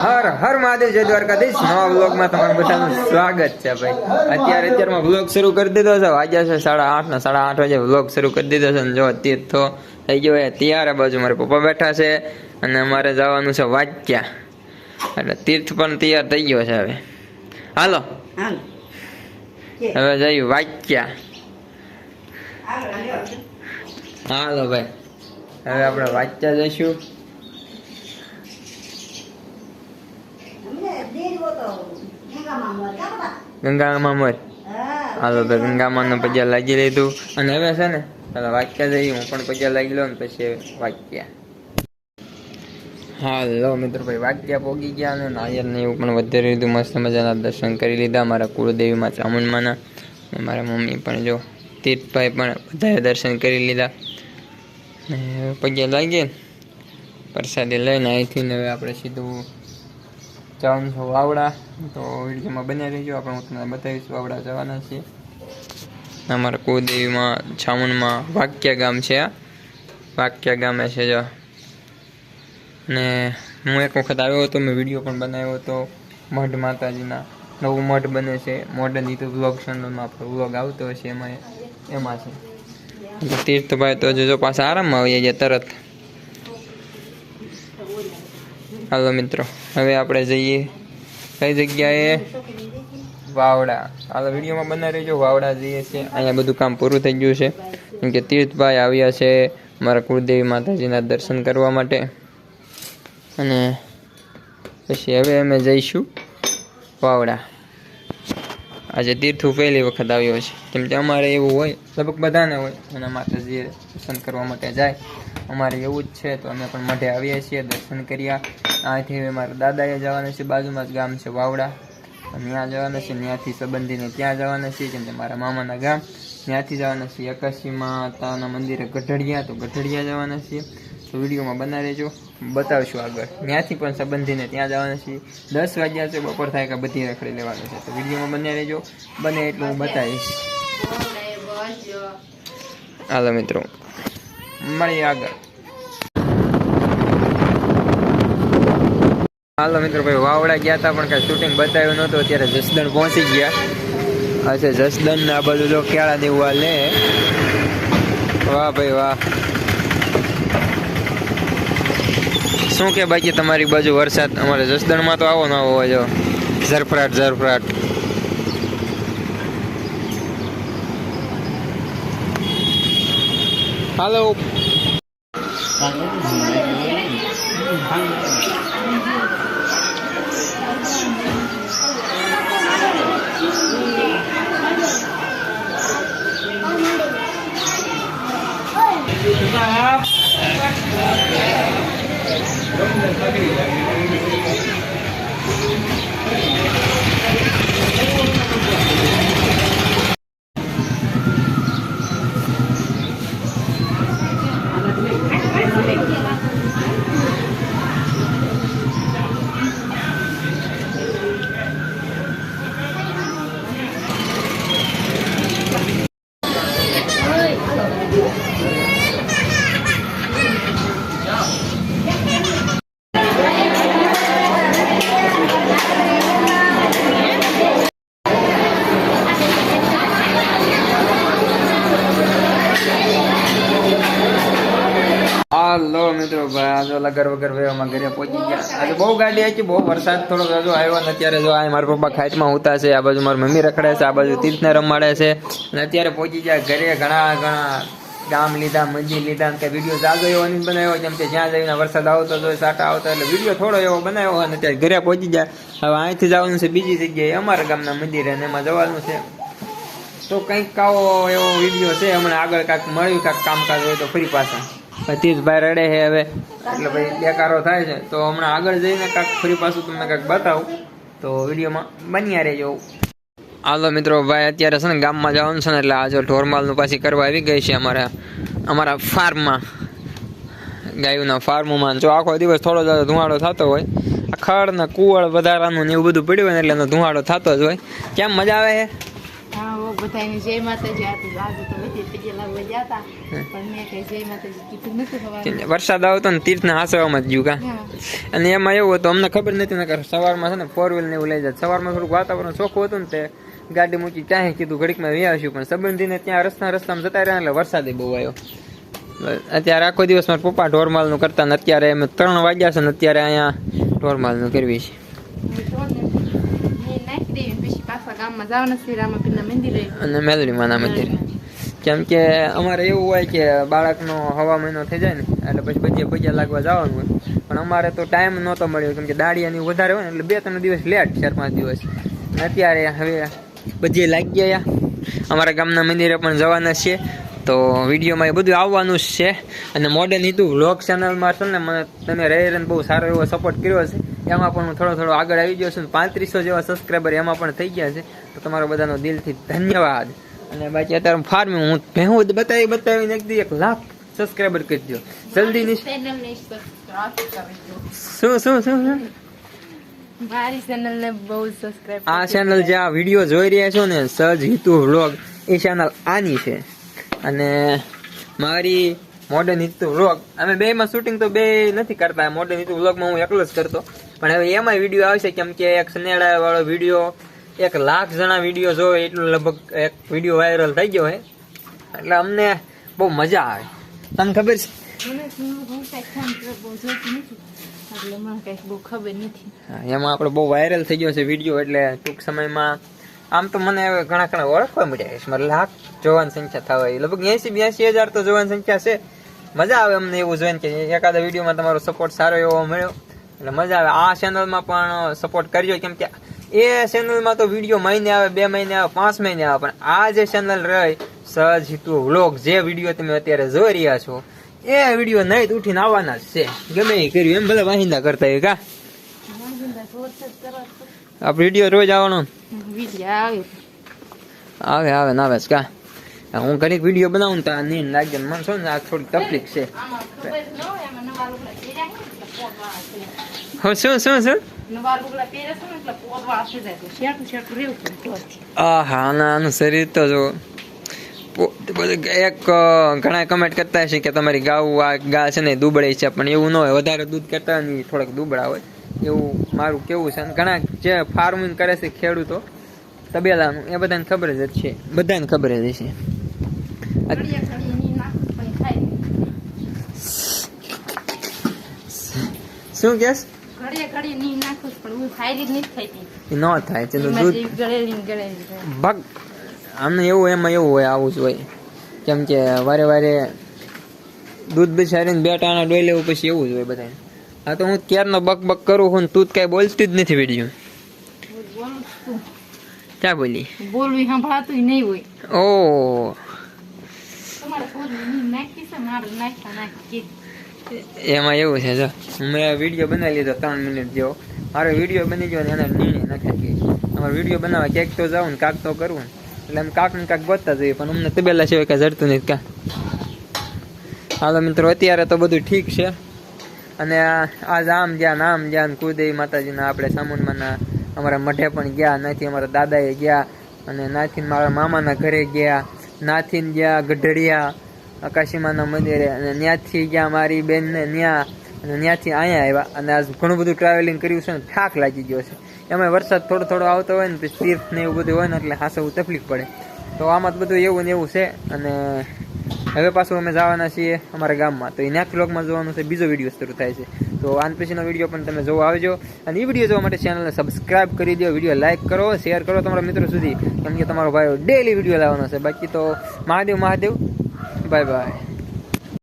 હર હર મહાદેવ જય દ્વારકાધીશ. નવા વ્લોગમાં તમારું બધાનું સ્વાગત છે ભાઈ. અત્યારે અત્યારમાં વ્લોગ શરૂ કરી દીધો છે. વાગ્યા છે સાડા આઠ ને સાડા આઠ વાગે વ્લોગ શરૂ કરી દીધો છે. ને જો તો થઈ ગયો ત્યારે બાજુ મારા પપ્પા બેઠા છે અને અમારે જવાનું છે વાક્યા. એટલે તીર્થ પણ તૈયાર થઈ ગયો છે હવે. હાલો. હવે જઈ વાક્યા. હાલો ભાઈ. હવે આપણે વાંચ્યા જઈશું. ગંગામાં મોર હાલો ભાઈ ગંગામાં પૈયા લાગી લીધું અને હવે છે ને પેલા વાક્યા જઈ હું પણ પૈયા લાગી લઉં ને પછી વાક્યા. હાલો મિત્રો ભાઈ વાક્યા પોગી ગયા અને નાયરને એવું પણ વધારે લીધું મસ્ત મજાના દર્શન કરી લીધા મારા કુળદેવીમાં ચામુંડમાના. અને મારા મમ્મી પણ જો તીર્થભાઈ પણ બધાએ દર્શન કરી લીધા. પૈયા લાગીએ ને પ્રસાદી લઈને અહીંથી હવે આપણે સીધું જવાનું છું વાવડા, તો વિડીયોમાં બન્યા રહીજો. આપણે હું તમને બતાવીશ વાવડા જવાના છીએ અમારા કુદેવીમાં છાવણમાં વાક્યા ગામ છે વાક્યા ગામે છે જો. અને હું એક વખત આવ્યો હતો, મેં વીડિયો પણ બનાવ્યો હતો. મઢ માતાજીના. નવું મઢ બને છે. મોડર્ન તો વ્લોગ ચેનલમાં આપણો વ્લોગ આવતો હશે એમાં એમાં છે. તીર્થભાઈ તો જો પાછા આરામમાં આવી ગયા તરત. હાલો મિત્રો, હવે આપણે જઈએ. કઈ જગ્યાએ? વાવડા. હાલો, વિડીયોમાં બના રહેજો, વાવડા જઈએ છીએ. અહીંયા બધું કામ પૂરું થઈ ગયું છે. કેમ કે તીર્થભાઈ આવ્યા છે મારા કુળદેવી માતાજીના દર્શન કરવા માટે. અને પછી હવે અમે જઈશું વાવડા. આજે તીર્થુ પહેલી વખત આવ્યો છે. કેમ કે અમારે એવું હોય, લગભગ બધાને હોય, અને માતાજી દર્શન કરવા માટે જાય. અમારે એવું જ છે, તો અમે પણ મઢે આવીએ છીએ, દર્શન કર્યા. અહીંથી હવે મારા દાદાએ જવાના છે બાજુમાં જ ગામ છે વાવડા. ત્યાં જવાના છે ત્યાંથી સંબંધીને ત્યાં જવાના છે કેમ કે મારા મામાના ગામ. ત્યાંથી જવાના છીએ એકાશી માતાના મંદિરે ગઢડિયા તો ગઢડિયા જવાના છીએ તો વિડીયોમાં બના રહેજો બતાવશું આગળ. ત્યાંથી પણ સંબંધીને ત્યાં જવાના છીએ દસ વાગ્યા છે બપોર થાય કે બધી રખડી લેવાનું છે. તો વિડીયોમાં બન્યા રહેજો બને એટલું હું બતાવીશ. હાલો મિત્રો મળીએ આગળ. હાલો મિત્રો, ભાઈ વાવડા ગયા હતા પણ કઈ શૂટિંગ બતાવ્યું નહોતું. અત્યારે જસદણ પહોંચી ગયા. અચ્છા જસદણ ને આ બાજુ જો કેળા દેવા લે વાહ ભાઈ વાહ. શું કે બાકી તમારી બાજુ વરસાદ? અમારે જસદણમાં તો આવો ન આવો જો. ઝરફરાટ ઝરફરાટ. હાલો. હાલો મિત્રો, ભાઈ, આ લગર વગર વેવામાં ઘરે પહોંચી ગયા. આજે બહુ ગાડી આવી બહુ વરસાદ થોડો હજુ આવ્યો ને અત્યારે જો આ મારા પપ્પા ખાઈટમાં ઉતા છે, આ બાજુ મારી મમ્મી રખડે છે, આ બાજુ તીર્થને રમાડે છે. અને અત્યારે પહોંચી ગયા ઘરે, ઘણા ઘણા ગામ લીધા, મંદિર લીધા કે વીડિયો જાગો એવો નહીં બનાવ્યો, જેમ કે જ્યાં જઈને વરસાદ આવતો હોય સાટા આવતા, એટલે વીડિયો થોડો એવો બનાવ્યો અને અત્યારે ઘરે પહોંચી ગયા. હવે અહીંથી જવાનું છે બીજી જગ્યાએ, અમારા ગામના મંદિરે અને એમાં જવાનું છે. તો કંઈક આવો એવો વીડિયો છે, હમણાં આગળ કાંઈક મળ્યું, કાંઈક કામકાજ હોય તો ફરી પાછા. ભાઈ રડે છે હવે. એટલે ભાઈ બેકારો થાય છે. તો હમણાં આગળ જઈને કાંઈક ફરી પાછું તમને કાંઈક બતાવું. તો વિડીયોમાં બન્યા રહેજો. હાલો મિત્રો ભાઈ અત્યારે છે ને ગામમાં જવાનું છે ને એટલે આ જો ઢોરમાલનું પાછી કરવા આવી ગઈ છે અમારા અમારા ફાર્મમાં. ગાયોના ફાર્મમાં. જો આખો દિવસ થોડો જ ધુમાડો થતો હોય આ ખડ ને કુવળ વધારાનું ને એવું બધું પડ્યું હોય ને એટલે એનો ધુમાડો થતો જ હોય. કેમ મજા આવે છે? બધાની જય માતાજી. આ આજે તો બધી લાવવા ગયા હતા. પણ મેં કઈ જય માતાજી કીધું નથી. વરસાદ આવતો ને તીર્થના હાસવામાં જ ગયું કા. અને એમાં એવું હતું અમને ખબર નથી નકર સવારમાં છે ને ફોર વ્હીલ ને એવું લઈ જાય સવારમાં થોડુંક વાતાવરણ ચોખ્ખું હતું ને તે ગાડી મૂકી ક્યાંય કીધું ઘડીકમાં વી આવશું પણ સંબંધીને ત્યાં રસ્તા રસ્તામાં જતા રહ્યા એટલે વરસાદે બહુ આવ્યો. અત્યારે આખો દિવસ મારા પપ્પા ઢોરમાલનું કરતા ને અત્યારે અમે ત્રણ વાગ્યા છે ને અત્યારે અહીંયા ઢોરમાલનું કરવી છે હું તો ને, મેં નાખી દેવી ને પછી પાછા ગામમાં જવાના છે રામાપીરના મંદિરે. કેમ કે અમારે એવું હોય કે બાળકનો હવા મહિનો થઈ જાય ને, એટલે પછી બજે ભજીયા લાગવા જવાનું હોય. પણ અમારે તો ટાઈમ નહોતો મળ્યો, કેમ કે દાડિયાની વધારે હોય ને, એટલે બે ત્રણ દિવસ લેટ ચાર પાંચ દિવસ. અત્યારે હવે બજે લાગી ગયા. અમારા ગામના મંદિરે પણ જવાના છે તો વિડીયોમાં એ બધું આવવાનું જ છે. અને મોડર્ન હિતુ વ્લોગ ચેનલમાં છે ને મને તમે રહી રહીને બહુ સારો એવો સપોર્ટ કર્યો છે એમાં પણ હું થોડો થોડો આગળ આવી ગયો છું. પાંત્રીસો જેવા સબસ્ક્રાઈબર એમાં પણ થઈ ગયા છે. તો તમારો બધાનો દિલથી ધન્યવાદ. અને બાકી અત્યારે ફાર્મિંગ હું ભેહું બતાવી બતાવીને એક દી એક લાખ સબસ્ક્રાઈબર કરી દો જલ્દી શું શું શું શું? મારી ચેનલને બહુ સબસ્ક્રાઇબ આ ચેનલ જે આ વીડિયો જોઈ રહ્યા છો ને સજ હિતુ વ્લોગ એ ચેનલ આની છે. અને મારી મોડર્ન હિતુ વ્લોગ અમે બે માં શૂટિંગ તો બે નથી કરતા. મોડર્ન હિતુ વ્લોગમાં હું એકલો જ કરતો. પણ હવે એમાં વીડિયો આવશે કેમ કે એક સનેડા વાળો વીડિયો એક લાખ જણા વીડિયો જોવે એટલું લગભગ એક વીડિયો વાયરલ થઈ ગયો હોય એટલે અમને બહુ મજા આવે. તમને ખબર છે? એમાં આપણે બહુ વાયરલ થઈ ગયો છે વીડિયો એટલે ટૂંક સમયમાં આમ તો મને હવે ઘણા ઘણા ઓળખવા મળ્યા છે. મારે લાખ જોવાની સંખ્યા થવા આવી. લગભગ એસી બ્યાસી હજાર તો જોવાની સંખ્યા છે. મજા આવે અમને એવું જોઈને કે એકાદા વિડીયોમાં તમારો સપોર્ટ સારો એવો મળ્યો. એટલે મજા આવે. આ ચેનલમાં પણ સપોર્ટ કરજો કેમ કે એ ચેનલમાં તો વીડિયો મહિને આવે બે મહિને આવે પાંચ મહિને આવે. પણ આ જે ચેનલ રહી સહજ હિતુ વ્લોગ જે વીડિયો તમે અત્યારે જોઈ રહ્યા છો એ વીડિયો નહીં ઉઠીને આવવાના જ છે. ગમે એ કર્યું એમ બધા વાહિંદા કરતા હોય કા? આપ આ વીડિયો રોજ આવવાનો? વીડિયો આવે આવે આવે ને કા હું ઘડીક વીડિયો બનાવું તો આ નીંદ લાગે મને શું આ થોડી તકલીફ છે. હો, શું શું શું હા ના આનું શરીર તો જો એક ઘણા કમેન્ટ કરતા કે તમારી ગાઉ આ ગા છે ને દુબળી છે પણ એવું ન હોય વધારે દૂધ કરતા થોડાક દુબળા હોય એવું મારું કેવું છે અને ઘણા જે ફાર્મિંગ કરે છે ખેડૂતો તબેલાનું એ બધાને ખબર જ છે. બધાને ખબર જ છે. શું કેસ? ની થાય છે. ભાગ આમને એવું એમાં એવું હોય આવું જ હોય. કેમ કે વારે વારે દૂધ બિચારીને બે ટાણા ડોઈ લેવું પછી એવું જ હોય બધાને. હા તો હું ક્યારનો બક બક કરું છું તું જ કાંઈ બોલતી જ નથી વીડિયો. ક્યાં બોલી? બોલવી સંભળાતું નહીં હોય. ઓ. છે એમાં એવું છે જો મેં વીડિયો બનાવી લીધો ત્રણ મિનિટ જેવો. મારો વીડિયો બની ગયો ને એને નિર્ણય નાખી અમારો વીડિયો બનાવવા ક્યાંક તો જાઉં ને કાંક તો કરવું એટલે અમે કાંક ને કાંક ગોતતા જઈએ પણ અમને તબેલા સિવાય કાંઈ જડતું નથી કાં હાલો મિત્રો અત્યારે તો બધું ઠીક છે. અને આજ આમ જ્યાં આમ જ્યાં કુદેવી માતાજીના આપણે સામુંડમાંના અમારા મઢે પણ ગયા, નાથી અમારા દાદાએ ગયા અને નાથી મારા મામાના ઘરે ગયા, નાથી ગયા ગઢડિયા, આકાશીમાના મંદિરે અને ત્યાંથી ગયા મારી બેનને ત્યાં અને ત્યાંથી અહીંયા આવ્યા. અને આજ ઘણું બધું ટ્રાવેલિંગ કર્યું છે ને થાક લાગી ગયો છે. એમાં વરસાદ થોડો થોડો આવતો હોય ને તીર્થ ને એવું બધું હોય ને એટલે હાસવું તકલીફ પડે. તો આમાં બધું એવું ને એવું છે અને હવે પાછું અમે જવાના છીએ અમારા ગામમાં. તો એ નેક્સ્ટ વ્લોગમાં જોવાનું છે, બીજો વીડિયો શરૂ થાય છે. તો આન પછીનો વીડિયો પણ તમે જોવા આવજો. અને એ વીડિયો જોવા માટે ચેનલને સબસ્ક્રાઇબ કરી દો વીડિયો લાઇક કરો શેર કરો તમારા મિત્રો સુધી. કેમ કે તમારો ભાઈ ડેલી વીડિયો લાવવાનો છે. બાકી તો મહાદેવ મહાદેવ. Bye bye